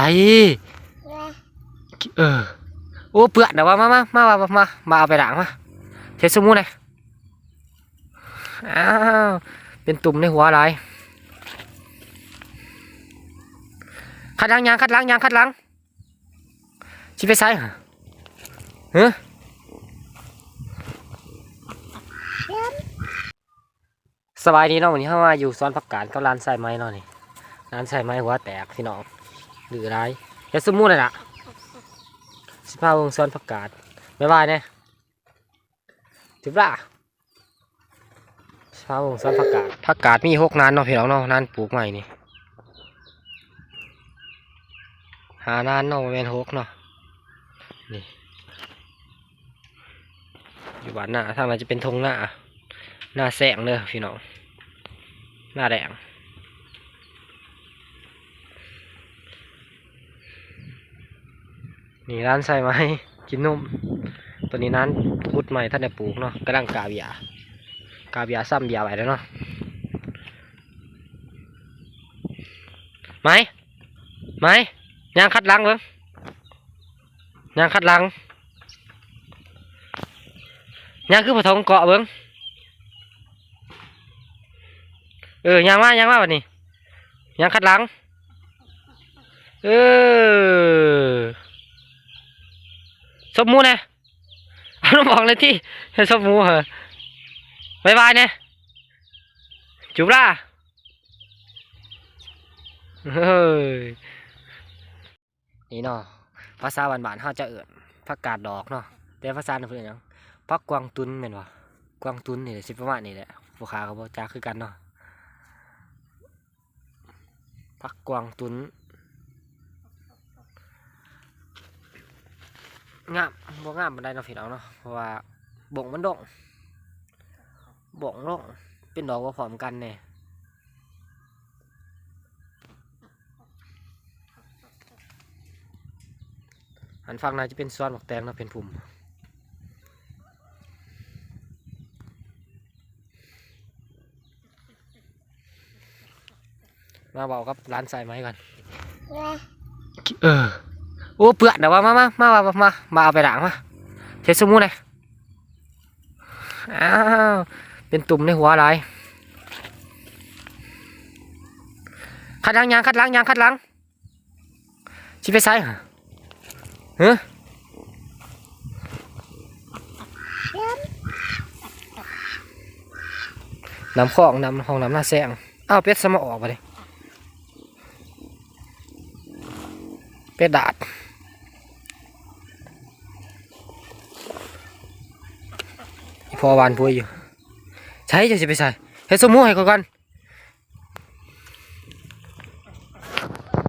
ใส่เออโอ้เปื่อนเดี๋ยวว่ามามามามามามาเอาไปล้างมาเช็ดสมูน่อยอ้าวเป็นตุ่มในหัวอะไรคัดล้างยางคัดล้างยางคัดล้างชิไปใส่เหรอเฮ้สบายดีเนาะวันนี้เข้ามาอยู่ซ้อนผักกาดกับร้านใส่ไม้เนาะนี่ร้านใส่ไม้หัวแตกพี่น้อง หรือไรเฮ็ดสมูเลยล่ะสิพาวงซ้อนผักกาดไม่บายเนี่ยจุบละสิพาวงซ้อนผักกาดผักกาดมีหกนานเนาะพี่น้องเนาะนานปลูกใหม่นี่หานานเนาะบ่แม่นหกเนาะนี่อยู่บ้านหน้าทางนั้นจะเป็นทงหน้าหน้าแสงเลยพี่น้องหน้าแดง นี่ร้านใส่ไหมกินนมตัวนี้นั้นพุดใหม่ท่านได้ปลูกเนาะกำลังกาเบียกาเบียซ้ำเบียไว้แล้วเนาะไหมไหมยางคัดลังเบิ้งยางคัดลังยางคือผทองเกาะเบิ้งเออยังมายังมาวันนี้ยังคัดลังเออ สมมูนะเอาน้ำบอกเลยที่ให้สมมูเหรอบายบายเนี่จุบล่าเฮ้ยนี่เนาะภาษาบ้านๆเขาจะเอิ่นผักกาดดอกเนาะแต่ภาษาเพื่อนยังผักกวางตุนแม่นวะกวางตุนนี่สิประมาณนี้แหละพวกขาเขาบอกจ้าคือกันเนาะผักกวางตุน งามบ่งามบันไดเนาะพี่น้องเนาะเพราะว่าบ่งมันดงบ่งดงเป็นดอกว่าพร้อมกันเนี่ยอันฟังน่าจะเป็นซ้อนหมักแตงเนาะเป็นพุ่มมาเบากับร้านใส่ไม้ก่อน เออ โอ้เปื่อนเดี๋ยวว่ามามามามามามาเอาไปล้างมาเช็ดสมูหน่อยอ้าวเป็นตุ่มในหัวอะไรคัดล้างยางคัดล้างยางคัดล้างชิไปใส่เหรอเฮ้น้ำคลองน้ำห้องน้ำหน้าแซงอ้าวเป็ดสมาออกไปเลยเป็ดดาด พอวานพุยอยู่ ใช้จะสิไปใส่เฮ็ดสมูให้ก่อนก่อน